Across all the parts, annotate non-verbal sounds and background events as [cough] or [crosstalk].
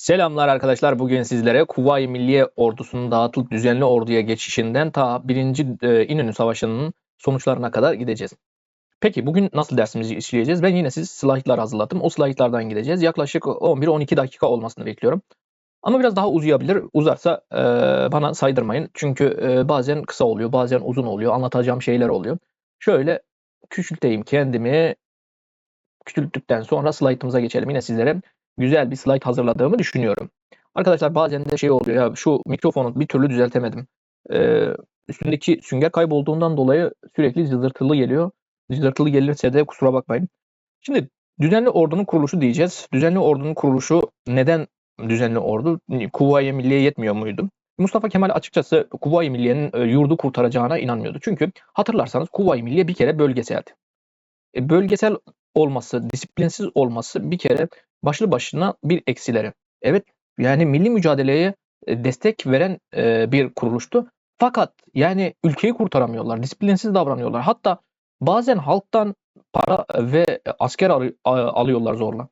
Selamlar arkadaşlar. Bugün sizlere Kuvayi Milliye Ordusu'nun dağıtılıp düzenli orduya geçişinden ta 1. e, İnönü Savaşı'nın sonuçlarına kadar gideceğiz. Peki bugün nasıl dersimizi işleyeceğiz? Ben yine siz slaytlar hazırladım. O slaytlardan gideceğiz. Yaklaşık 11-12 dakika olmasını bekliyorum. Ama biraz daha uzayabilir. Uzarsa e, bana saydırmayın. Çünkü e, bazen kısa oluyor, bazen uzun oluyor. Anlatacağım şeyler oluyor. Şöyle küçülteyim kendimi. Küçülttükten sonra slaytımıza geçelim. Yine sizlere güzel bir slide hazırladığımı düşünüyorum. Arkadaşlar bazen de şey oluyor ya şu mikrofonu bir türlü düzeltemedim. Ee, üstündeki sünger kaybolduğundan dolayı sürekli zızırtılı geliyor. Zızırtılı gelirse de kusura bakmayın. Şimdi düzenli ordunun kuruluşu diyeceğiz. Düzenli ordunun kuruluşu neden düzenli ordu? Kuvayi Milliye yetmiyor muydu? Mustafa Kemal açıkçası Kuvayi Milliye'nin e, yurdu kurtaracağına inanmıyordu. Çünkü hatırlarsanız Kuvayi Milliye bir kere bölgeseldi. E, bölgesel olması, disiplinsiz olması bir kere başlı başına bir eksileri. Evet yani milli mücadeleye e, destek veren e, bir kuruluştu. Fakat yani ülkeyi kurtaramıyorlar, disiplinsiz davranıyorlar. Hatta bazen halktan para ve asker alıyorlar zorla.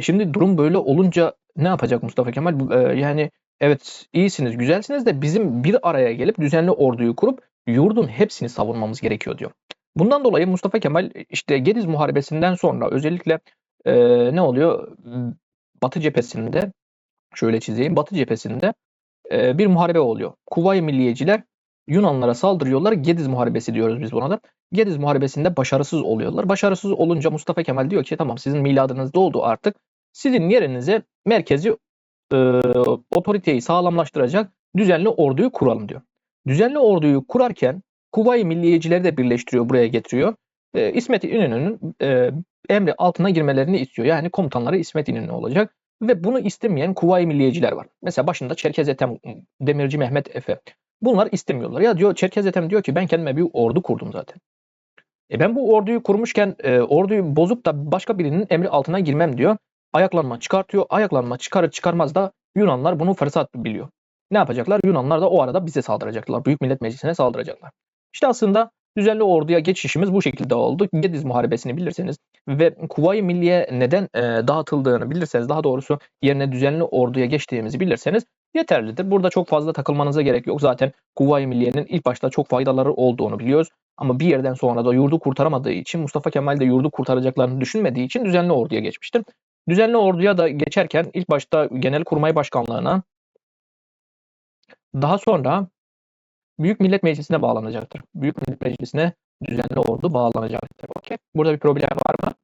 Şimdi durum böyle olunca ne yapacak Mustafa Kemal? E, Yani evet iyisiniz, güzelsiniz de bizim bir araya gelip düzenli orduyu kurup yurdun hepsini savunmamız gerekiyor diyor. Bundan dolayı Mustafa Kemal işte Gediz Muharebesi'nden sonra özellikle e, ne oluyor? Batı cephesinde şöyle çizeyim. Batı cephesinde e, bir muharebe oluyor. Kuvayi Milliyeciler Yunanlara saldırıyorlar. Gediz Muharebesi diyoruz biz buna da. Gediz Muharebesi'nde başarısız oluyorlar. Başarısız olunca Mustafa Kemal diyor ki tamam sizin miladınız doldu artık. Sizin yerinize merkezi e, otoriteyi sağlamlaştıracak düzenli orduyu kuralım diyor. Düzenli orduyu kurarken Kuvayi Milliyecileri de birleştiriyor, buraya getiriyor. E, İsmet İnönü'nün e, emri altına girmelerini istiyor. Yani komutanları İsmet İnönü olacak. Ve bunu istemeyen Kuvayi Milliyeciler var. Mesela başında Çerkez Ethem, Demirci Mehmet Efe. Bunlar istemiyorlar. Ya diyor Çerkez Ethem diyor ki ben kendime bir ordu kurdum zaten. E ben bu orduyu kurmuşken e, orduyu bozup da başka birinin emri altına girmem diyor. Ayaklanma çıkartıyor. Ayaklanma çıkarır çıkarmaz da Yunanlar bunu fırsat biliyor. Ne yapacaklar? Yunanlar da o arada bize saldıracaklar. Büyük Millet Meclisi'ne saldıracaklar. İşte aslında düzenli orduya geçişimiz bu şekilde oldu. Gediz Muharebesi'ni bilirseniz ve Kuvayi Milliye neden e, dağıtıldığını bilirseniz daha doğrusu yerine düzenli orduya geçtiğimizi bilirseniz yeterlidir. Burada çok fazla takılmanıza gerek yok. Zaten Kuvayi Milliye'nin ilk başta çok faydaları olduğunu biliyoruz. Ama bir yerden sonra da yurdu kurtaramadığı için Mustafa Kemal de yurdu kurtaracaklarını düşünmediği için düzenli orduya geçmiştir. Düzenli orduya da geçerken ilk başta Genelkurmay Başkanlığı'na daha sonra Büyük Millet Meclisi'ne bağlanacaktır. Büyük Millet Meclisi'ne düzenli ordu bağlanacaktır. Okey. Burada bir problem var mı?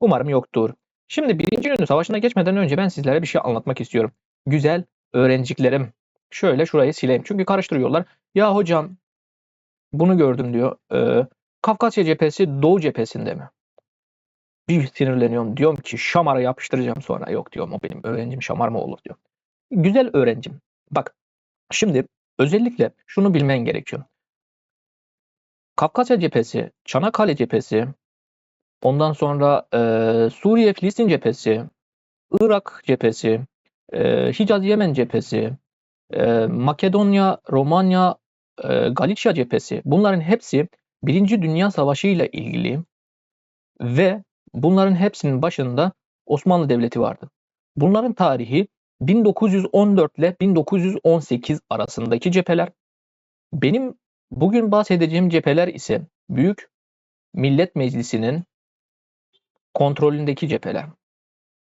Umarım yoktur. Şimdi birinci İnönü Savaşı'na geçmeden önce ben sizlere bir şey anlatmak istiyorum. Güzel öğrenciklerim. Şöyle şurayı sileyim. Çünkü karıştırıyorlar. Ya hocam bunu gördüm diyor. Ee, Kafkasya cephesi Doğu cephesinde mi? Bir sinirleniyorum. Diyorum ki şamara yapıştıracağım sonra. Yok diyorum o benim öğrencim şamar mı olur diyor. Güzel öğrencim. Bak şimdi özellikle şunu bilmen gerekiyor. Kafkasya cephesi, Çanakkale cephesi, ondan sonra e, Suriye Filistin cephesi, Irak cephesi, e, Hicaz Yemen cephesi, e, Makedonya, Romanya, e, Galicia cephesi bunların hepsi Birinci Dünya Savaşı ile ilgili ve bunların hepsinin başında Osmanlı Devleti vardı. Bunların tarihi 1914 ile 1918 arasındaki cepheler. Benim bugün bahsedeceğim cepheler ise Büyük Millet Meclisi'nin kontrolündeki cepheler.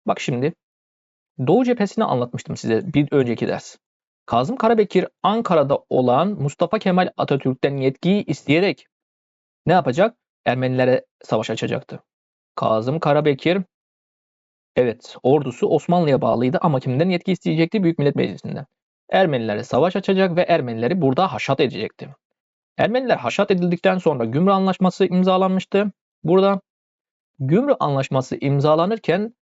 Bak şimdi Doğu cephesini anlatmıştım size bir önceki ders. Kazım Karabekir Ankara'da olan Mustafa Kemal Atatürk'ten yetkiyi isteyerek ne yapacak? Ermenilere savaş açacaktı. Kazım Karabekir evet ordusu Osmanlı'ya bağlıydı ama kimden yetki isteyecekti? Büyük Millet Meclisi'nden. Ermenilere savaş açacak ve Ermenileri burada haşat edecekti. Ermeniler haşat edildikten sonra Gümrü Anlaşması imzalanmıştı. Burada Gümrü Anlaşması imzalanırken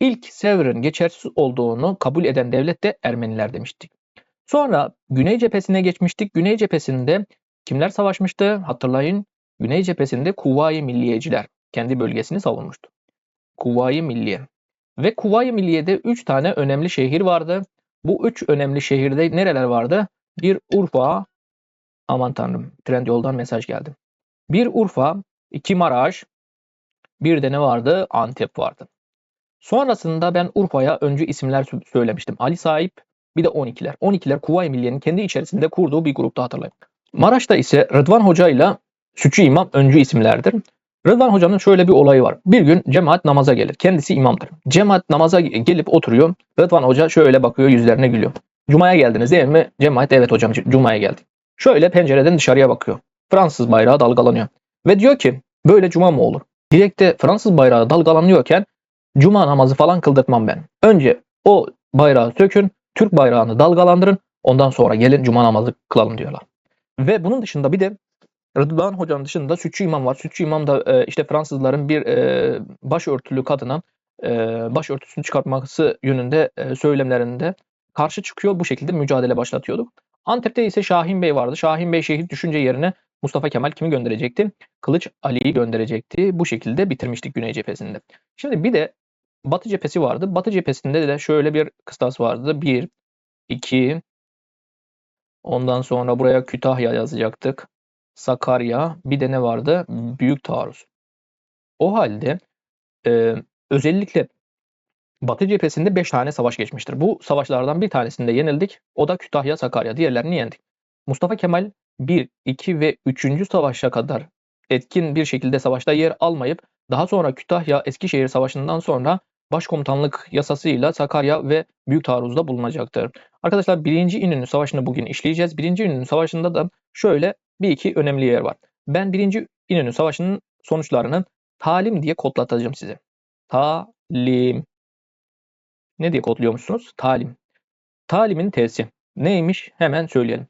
ilk Sevr'in geçersiz olduğunu kabul eden devlet de Ermeniler demiştik. Sonra Güney cephesine geçmiştik. Güney cephesinde kimler savaşmıştı? Hatırlayın. Güney cephesinde Kuvayi Milliyeciler kendi bölgesini savunmuştu. Kuvayi Milliye. Ve Kuvayi Milliye'de 3 tane önemli şehir vardı. Bu 3 önemli şehirde nereler vardı? Bir Urfa, aman tanrım Trendyol'dan mesaj geldi. Bir Urfa, iki Maraş, bir de ne vardı? Antep vardı. Sonrasında ben Urfa'ya öncü isimler sö- söylemiştim. Ali Sahip bir de 12'ler. 12'ler Kuvayi Milliye'nin kendi içerisinde kurduğu bir grupta hatırlayın. Maraş'ta ise Rıdvan Hoca ile Sütçü İmam öncü isimlerdir. Rıdvan Hoca'nın şöyle bir olayı var. Bir gün cemaat namaza gelir. Kendisi imamdır. Cemaat namaza gelip oturuyor. Rıdvan Hoca şöyle bakıyor yüzlerine gülüyor. Cuma'ya geldiniz değil mi? Cemaat evet hocam Cuma'ya geldik. Şöyle pencereden dışarıya bakıyor. Fransız bayrağı dalgalanıyor. Ve diyor ki böyle cuma mı olur? Direkte Fransız bayrağı dalgalanıyorken cuma namazı falan kıldırtmam ben. Önce o bayrağı sökün, Türk bayrağını dalgalandırın. Ondan sonra gelin cuma namazı kılalım diyorlar. Ve bunun dışında bir de Rıdvan Hoca'nın dışında Sütçü İmam var. Sütçü İmam da e, işte Fransızların bir e, başörtülü kadına e, başörtüsünü çıkartması yönünde e, söylemlerinde karşı çıkıyor. Bu şekilde mücadele başlatıyordu. Antep'te ise Şahin Bey vardı. Şahin Bey şehit düşünce yerine Mustafa Kemal kimi gönderecekti? Kılıç Ali'yi gönderecekti. Bu şekilde bitirmiştik Güney cephesinde. Şimdi bir de Batı cephesi vardı. Batı cephesinde de şöyle bir kıstas vardı. 1, 2, ondan sonra buraya Kütahya yazacaktık. Sakarya, bir de ne vardı? Büyük Taarruz. O halde e, özellikle Batı cephesinde 5 tane savaş geçmiştir. Bu savaşlardan bir tanesinde yenildik. O da Kütahya, Sakarya. Diğerlerini yendik. Mustafa Kemal 1, 2 ve 3. savaşa kadar etkin bir şekilde savaşta yer almayıp daha sonra Kütahya Eskişehir Savaşı'ndan sonra başkomutanlık yasasıyla Sakarya ve Büyük Taarruz'da bulunacaktır. Arkadaşlar 1. İnönü Savaşı'nı bugün işleyeceğiz. 1. İnönü Savaşı'nda da şöyle bir iki önemli yer var. Ben 1. İnönü Savaşı'nın sonuçlarını talim diye kodlatacağım size. Talim. Ne diye kodluyormuşsunuz? Talim. Talimin T'si. Neymiş? Hemen söyleyelim.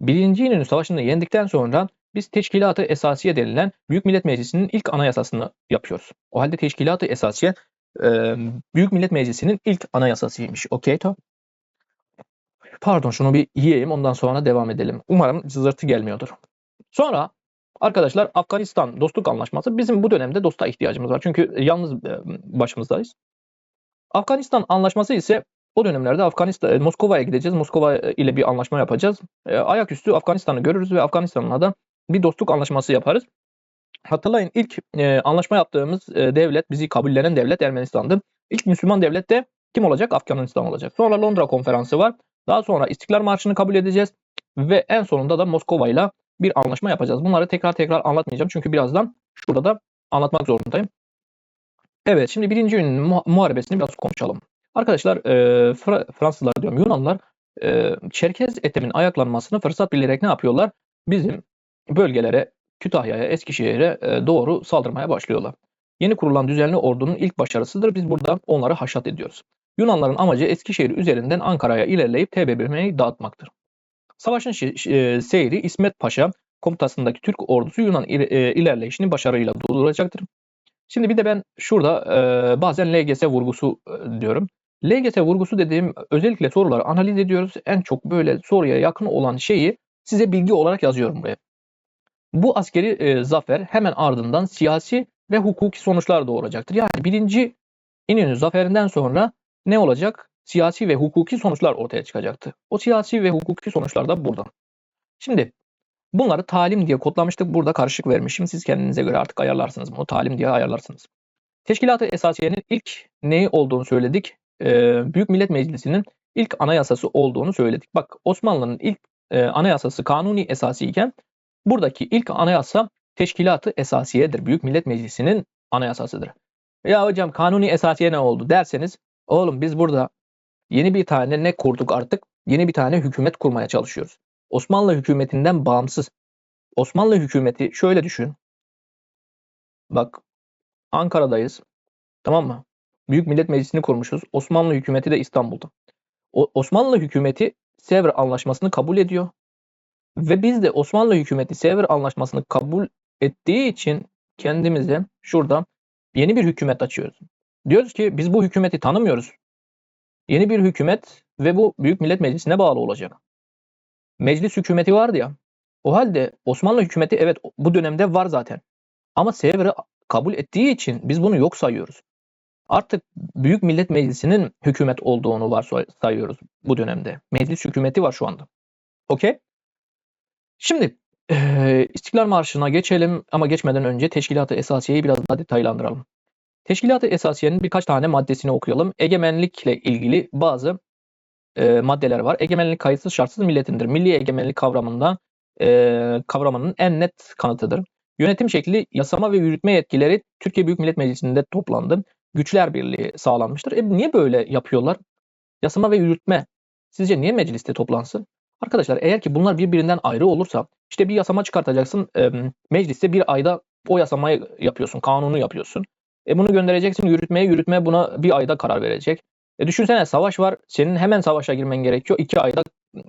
Birinci İnönü Savaşı'nı yendikten sonra biz Teşkilat-ı Esasiye denilen Büyük Millet Meclisi'nin ilk anayasasını yapıyoruz. O halde Teşkilat-ı Esasiye Büyük Millet Meclisi'nin ilk anayasasıymış. Okey to? Pardon şunu bir yiyeyim ondan sonra devam edelim. Umarım cızırtı gelmiyordur. Sonra arkadaşlar Afganistan dostluk anlaşması bizim bu dönemde dosta ihtiyacımız var. Çünkü yalnız e, başımızdayız. Afganistan anlaşması ise o dönemlerde Afganistan e, Moskova'ya gideceğiz. Moskova e, ile bir anlaşma yapacağız. Ayaküstü Afganistan'ı görürüz ve Afganistan'la da bir dostluk anlaşması yaparız. Hatırlayın ilk e, anlaşma yaptığımız e, devlet, bizi kabullenen devlet Ermenistan'dı. İlk Müslüman devlet de kim olacak? Afganistan olacak. Sonra Londra konferansı var. Daha sonra İstiklal Marşı'nı kabul edeceğiz. Ve en sonunda da Moskova ile bir anlaşma yapacağız. Bunları tekrar tekrar anlatmayacağım. Çünkü birazdan şurada da anlatmak zorundayım. Evet şimdi birinci ünlü mu muharebesini biraz konuşalım. Arkadaşlar e, Fra Fransızlar diyorum Yunanlar e, Çerkez etemin ayaklanmasını fırsat bilerek ne yapıyorlar? Bizim bölgelere Kütahya'ya, Eskişehir'e e, doğru saldırmaya başlıyorlar. Yeni kurulan düzenli ordunun ilk başarısıdır. Biz burada onları haşat ediyoruz. Yunanların amacı Eskişehir üzerinden Ankara'ya ilerleyip TBMM'yi dağıtmaktır. Savaşın e, seyri İsmet Paşa komutasındaki Türk ordusu Yunan e, ilerleyişini başarıyla durduracaktır. Şimdi bir de ben şurada e, bazen LGS vurgusu e, diyorum. LGS vurgusu dediğim özellikle soruları analiz ediyoruz. En çok böyle soruya yakın olan şeyi size bilgi olarak yazıyorum buraya. Bu askeri e, zafer hemen ardından siyasi ve hukuki sonuçlar doğuracaktır. Yani birinci İnönü zaferinden sonra ne olacak? Siyasi ve hukuki sonuçlar ortaya çıkacaktı. O siyasi ve hukuki sonuçlar da burada. Şimdi bunları talim diye kodlamıştık. Burada karışık vermişim. Siz kendinize göre artık ayarlarsınız bunu. Talim diye ayarlarsınız. Teşkilat-ı Esasiye'nin ilk neyi olduğunu söyledik. Ee, Büyük Millet Meclisi'nin ilk anayasası olduğunu söyledik. Bak Osmanlı'nın ilk e, anayasası kanuni esası iken buradaki ilk anayasa Teşkilat-ı Esasiye'dir. Büyük Millet Meclisi'nin anayasasıdır. Ya hocam kanuni esasiye ne oldu derseniz oğlum biz burada yeni bir tane ne kurduk artık? Yeni bir tane hükümet kurmaya çalışıyoruz. Osmanlı hükümetinden bağımsız. Osmanlı hükümeti şöyle düşün. Bak Ankara'dayız. Tamam mı? Büyük Millet Meclisi'ni kurmuşuz. Osmanlı hükümeti de İstanbul'da. O, Osmanlı hükümeti Sevr Anlaşması'nı kabul ediyor. Ve biz de Osmanlı hükümeti Sevr Anlaşması'nı kabul ettiği için kendimize şurada yeni bir hükümet açıyoruz. Diyoruz ki biz bu hükümeti tanımıyoruz. Yeni bir hükümet ve bu Büyük Millet Meclisi'ne bağlı olacak. Meclis hükümeti vardı ya. O halde Osmanlı hükümeti evet bu dönemde var zaten. Ama Sevr'i kabul ettiği için biz bunu yok sayıyoruz. Artık Büyük Millet Meclisi'nin hükümet olduğunu varsayıyoruz bu dönemde. Meclis hükümeti var şu anda. Okey? Şimdi e, İstiklal Marşı'na geçelim ama geçmeden önce Teşkilat-ı Esasiye'yi biraz daha detaylandıralım. Teşkilat-ı Esasiye'nin birkaç tane maddesini okuyalım. Egemenlikle ilgili bazı e, maddeler var. Egemenlik kayıtsız şartsız milletindir. Milli egemenlik kavramında e, kavramının en net kanıtıdır. Yönetim şekli, yasama ve yürütme yetkileri Türkiye Büyük Millet Meclisi'nde toplandı. Güçler birliği sağlanmıştır. E, niye böyle yapıyorlar? Yasama ve yürütme sizce niye mecliste toplansın? Arkadaşlar eğer ki bunlar birbirinden ayrı olursa işte bir yasama çıkartacaksın e, mecliste bir ayda o yasamayı yapıyorsun, kanunu yapıyorsun. E bunu göndereceksin yürütmeye, yürütme buna bir ayda karar verecek. E düşünsene savaş var, senin hemen savaşa girmen gerekiyor. iki ayda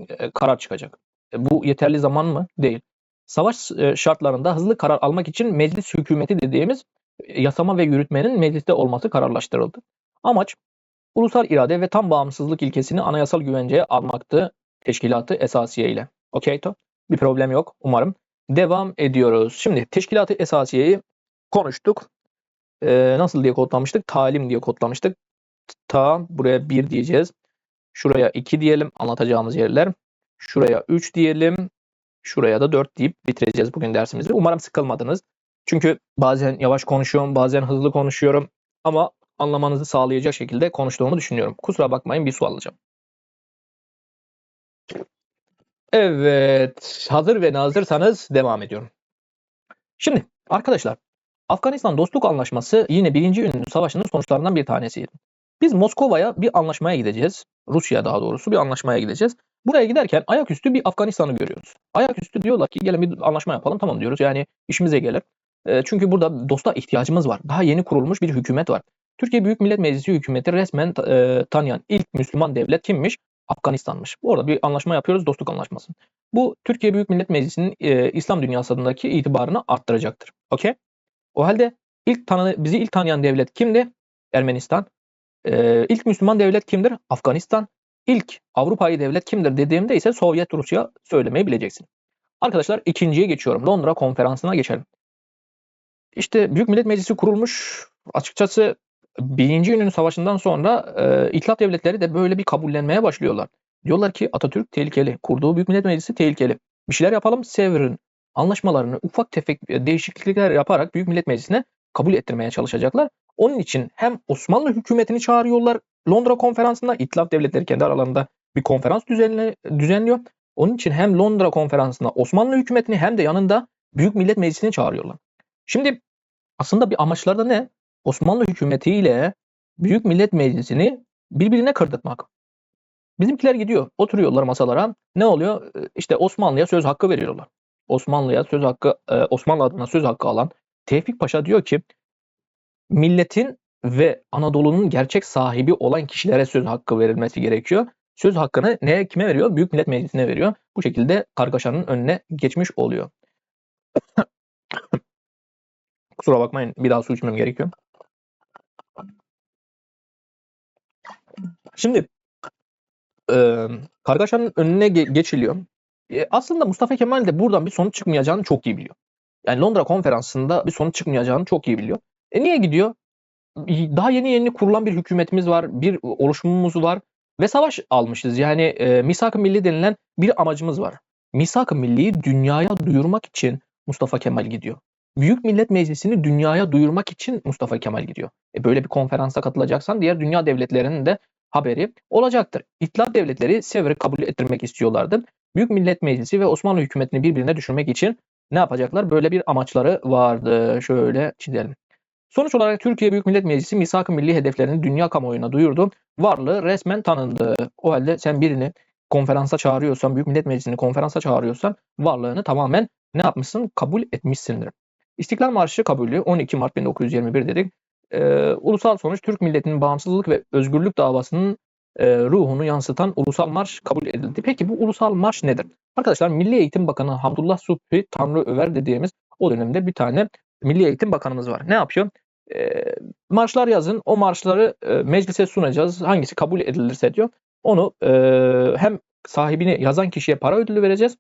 e, karar çıkacak. E bu yeterli zaman mı? Değil. Savaş e, şartlarında hızlı karar almak için meclis hükümeti dediğimiz e, yasama ve yürütmenin mecliste olması kararlaştırıldı. Amaç ulusal irade ve tam bağımsızlık ilkesini anayasal güvenceye almaktı teşkilatı esasiye ile. Okey to? Bir problem yok umarım. Devam ediyoruz. Şimdi teşkilatı esasiyeyi konuştuk. Ee, nasıl diye kodlamıştık? Talim diye kodlamıştık. Ta buraya 1 diyeceğiz. Şuraya 2 diyelim anlatacağımız yerler. Şuraya 3 diyelim. Şuraya da 4 deyip bitireceğiz bugün dersimizi. Umarım sıkılmadınız. Çünkü bazen yavaş konuşuyorum, bazen hızlı konuşuyorum. Ama anlamanızı sağlayacak şekilde konuştuğumu düşünüyorum. Kusura bakmayın bir su alacağım. Evet, hazır ve nazırsanız devam ediyorum. Şimdi arkadaşlar, Afganistan Dostluk Anlaşması yine Birinci Ünlü Savaşı'nın sonuçlarından bir tanesiydi. Biz Moskova'ya bir anlaşmaya gideceğiz. Rusya daha doğrusu bir anlaşmaya gideceğiz. Buraya giderken ayaküstü bir Afganistan'ı görüyoruz. Ayaküstü diyorlar ki gelin bir anlaşma yapalım tamam diyoruz. Yani işimize gelir. E, çünkü burada dosta ihtiyacımız var. Daha yeni kurulmuş bir hükümet var. Türkiye Büyük Millet Meclisi hükümeti resmen e, tanıyan ilk Müslüman devlet kimmiş? Afganistan'mış. Orada bir anlaşma yapıyoruz, dostluk anlaşması. Bu Türkiye Büyük Millet Meclisi'nin e, İslam dünyasındaki itibarını arttıracaktır. Okey? O halde ilk tanı bizi ilk tanıyan devlet kimdi? Ermenistan. E, ilk Müslüman devlet kimdir? Afganistan. İlk Avrupa'yı devlet kimdir dediğimde ise Sovyet Rusya söylemeyi bileceksin. Arkadaşlar ikinciye geçiyorum. Londra konferansına geçelim. İşte Büyük Millet Meclisi kurulmuş. Açıkçası Birinci Yunan Savaşı'ndan sonra e, İttihat devletleri de böyle bir kabullenmeye başlıyorlar. Diyorlar ki Atatürk tehlikeli. Kurduğu Büyük Millet Meclisi tehlikeli. Bir şeyler yapalım. Severin anlaşmalarını ufak tefek e, değişiklikler yaparak Büyük Millet Meclisi'ne kabul ettirmeye çalışacaklar. Onun için hem Osmanlı hükümetini çağırıyorlar Londra konferansında İttihat devletleri kendi aralarında bir konferans düzenli, düzenliyor. Onun için hem Londra konferansında Osmanlı hükümetini hem de yanında Büyük Millet Meclisi'ni çağırıyorlar. Şimdi aslında bir amaçları da ne? Osmanlı hükümeti ile Büyük Millet Meclisi'ni birbirine kırdırtmak. Bizimkiler gidiyor, oturuyorlar masalara. Ne oluyor? İşte Osmanlı'ya söz hakkı veriyorlar. Osmanlı'ya söz hakkı, e, Osmanlı adına söz hakkı alan Tevfik Paşa diyor ki milletin ve Anadolu'nun gerçek sahibi olan kişilere söz hakkı verilmesi gerekiyor. Söz hakkını neye kime veriyor? Büyük Millet Meclisi'ne veriyor. Bu şekilde kargaşanın önüne geçmiş oluyor. [coughs] Kusura bakmayın bir daha su içmem gerekiyor. Şimdi e, kargaşanın önüne ge- geçiliyor. E, aslında Mustafa Kemal de buradan bir sonuç çıkmayacağını çok iyi biliyor. Yani Londra konferansında bir sonuç çıkmayacağını çok iyi biliyor. E niye gidiyor? Daha yeni yeni kurulan bir hükümetimiz var, bir oluşumumuz var ve savaş almışız. Yani e, misak-ı milli denilen bir amacımız var. Misak-ı milliyi dünyaya duyurmak için Mustafa Kemal gidiyor. Büyük Millet Meclisi'ni dünyaya duyurmak için Mustafa Kemal gidiyor. E böyle bir konferansa katılacaksan diğer dünya devletlerinin de haberi olacaktır. İttihat devletleri Sever'i kabul ettirmek istiyorlardı. Büyük Millet Meclisi ve Osmanlı hükümetini birbirine düşürmek için ne yapacaklar? Böyle bir amaçları vardı. Şöyle çizelim. Sonuç olarak Türkiye Büyük Millet Meclisi misak-ı milli hedeflerini dünya kamuoyuna duyurdu. Varlığı resmen tanındı. O halde sen birini konferansa çağırıyorsan, Büyük Millet Meclisi'ni konferansa çağırıyorsan varlığını tamamen ne yapmışsın? Kabul etmişsindir. İstiklal Marşı kabulü 12 Mart 1921 dedik. Ee, ulusal sonuç Türk milletinin bağımsızlık ve özgürlük davasının e, ruhunu yansıtan ulusal marş kabul edildi. Peki bu ulusal marş nedir? Arkadaşlar Milli Eğitim Bakanı Hamdullah Subhi Tanrı Över dediğimiz o dönemde bir tane Milli Eğitim Bakanımız var. Ne yapıyor? E, marşlar yazın. O marşları e, meclise sunacağız. Hangisi kabul edilirse diyor. Onu e, hem sahibini yazan kişiye para ödülü vereceğiz.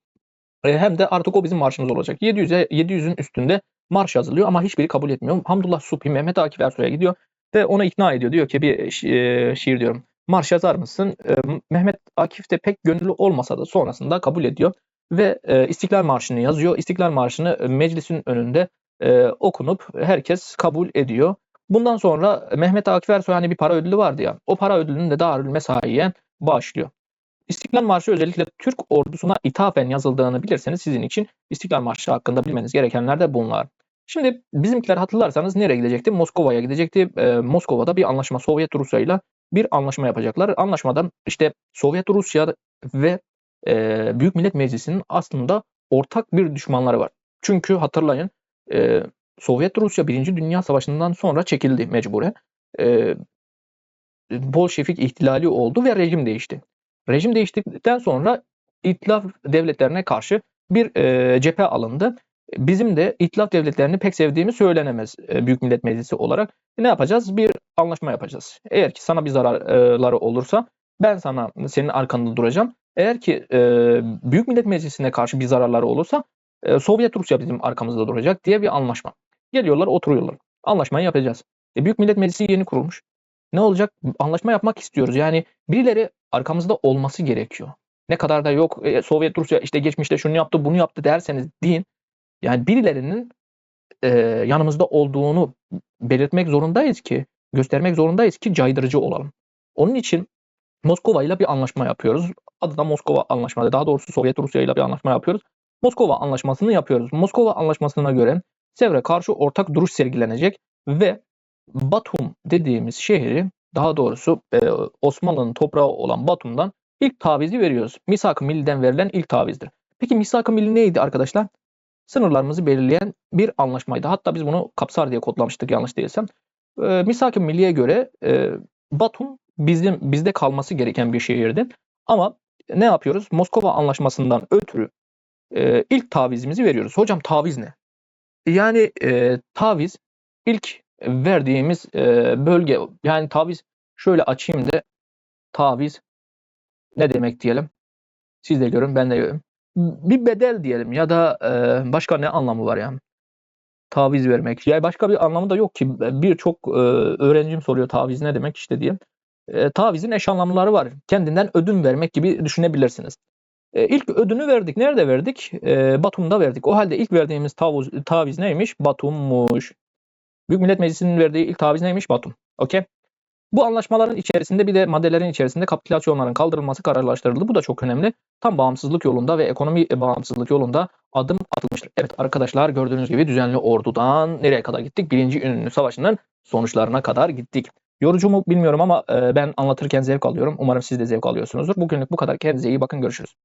E, hem de artık o bizim marşımız olacak. 700'e 700'ün üstünde marş yazılıyor ama hiçbiri kabul etmiyor. Hamdullah Subhi Mehmet Akif Ersoy'a gidiyor ve ona ikna ediyor. Diyor ki bir şi e, şiir diyorum. Marş yazar mısın? E, Mehmet Akif de pek gönüllü olmasa da sonrasında kabul ediyor ve e, İstiklal Marşı'nı yazıyor. İstiklal Marşı'nı meclisin önünde e, okunup herkes kabul ediyor. Bundan sonra Mehmet Akif Ersoy hani bir para ödülü vardı ya. O para ödülünü de Darül Mesai'ye bağışlıyor. İstiklal Marşı özellikle Türk ordusuna ithafen yazıldığını bilirseniz sizin için İstiklal Marşı hakkında bilmeniz gerekenler de bunlar. Şimdi bizimkiler hatırlarsanız nereye gidecekti? Moskova'ya gidecekti. Ee, Moskova'da bir anlaşma Sovyet Rusya ile bir anlaşma yapacaklar. Anlaşmadan işte Sovyet Rusya ve e, Büyük Millet Meclisi'nin aslında ortak bir düşmanları var. Çünkü hatırlayın e, Sovyet Rusya 1. Dünya Savaşı'ndan sonra çekildi mecburen. E, Bolşevik ihtilali oldu ve rejim değişti. Rejim değiştikten sonra İtilaf devletlerine karşı bir e, cephe alındı. Bizim de İtilaf devletlerini pek sevdiğimiz söylenemez e, Büyük Millet Meclisi olarak. Ne yapacağız? Bir anlaşma yapacağız. Eğer ki sana bir zararları olursa ben sana senin arkanda duracağım. Eğer ki e, Büyük Millet Meclisi'ne karşı bir zararları olursa e, Sovyet Rusya bizim arkamızda duracak diye bir anlaşma. Geliyorlar oturuyorlar. Anlaşmayı yapacağız. E, Büyük Millet Meclisi yeni kurulmuş. Ne olacak? Anlaşma yapmak istiyoruz. Yani birileri arkamızda olması gerekiyor. Ne kadar da yok Sovyet Rusya işte geçmişte şunu yaptı bunu yaptı derseniz deyin. Yani birilerinin e, yanımızda olduğunu belirtmek zorundayız ki göstermek zorundayız ki caydırıcı olalım. Onun için Moskova ile bir anlaşma yapıyoruz. Adı da Moskova Anlaşması. Daha doğrusu Sovyet Rusya ile bir anlaşma yapıyoruz. Moskova Anlaşması'nı yapıyoruz. Moskova Anlaşması'na göre Sevr'e karşı ortak duruş sergilenecek ve Batum dediğimiz şehri daha doğrusu e, Osmanlı'nın toprağı olan Batum'dan ilk tavizi veriyoruz. Misak-ı Milli'den verilen ilk tavizdir. Peki Misak-ı Milli neydi arkadaşlar? Sınırlarımızı belirleyen bir anlaşmaydı. Hatta biz bunu Kapsar diye kodlamıştık yanlış değilsem. E, Misak-ı Milli'ye göre e, Batum bizim bizde kalması gereken bir şehirdi. Ama ne yapıyoruz? Moskova Anlaşması'ndan ötürü e, ilk tavizimizi veriyoruz. Hocam taviz ne? Yani e, taviz ilk verdiğimiz e, bölge yani taviz şöyle açayım da taviz ne demek diyelim. Siz de görün ben de görün. Bir bedel diyelim ya da e, başka ne anlamı var yani? Taviz vermek. Yani başka bir anlamı da yok ki. Birçok e, öğrencim soruyor taviz ne demek işte diye. E, tavizin eş anlamları var. Kendinden ödün vermek gibi düşünebilirsiniz. E, ilk ödünü verdik. Nerede verdik? E, Batum'da verdik. O halde ilk verdiğimiz taviz, taviz neymiş? Batum'muş. Büyük Millet Meclisi'nin verdiği ilk taviz neymiş? Batum. Okey. Bu anlaşmaların içerisinde bir de maddelerin içerisinde kapitülasyonların kaldırılması kararlaştırıldı. Bu da çok önemli. Tam bağımsızlık yolunda ve ekonomi bağımsızlık yolunda adım atılmıştır. Evet arkadaşlar gördüğünüz gibi düzenli ordudan nereye kadar gittik? Birinci Ünlü Savaşı'nın sonuçlarına kadar gittik. Yorucu mu bilmiyorum ama ben anlatırken zevk alıyorum. Umarım siz de zevk alıyorsunuzdur. Bugünlük bu kadar. Kendinize iyi bakın. Görüşürüz.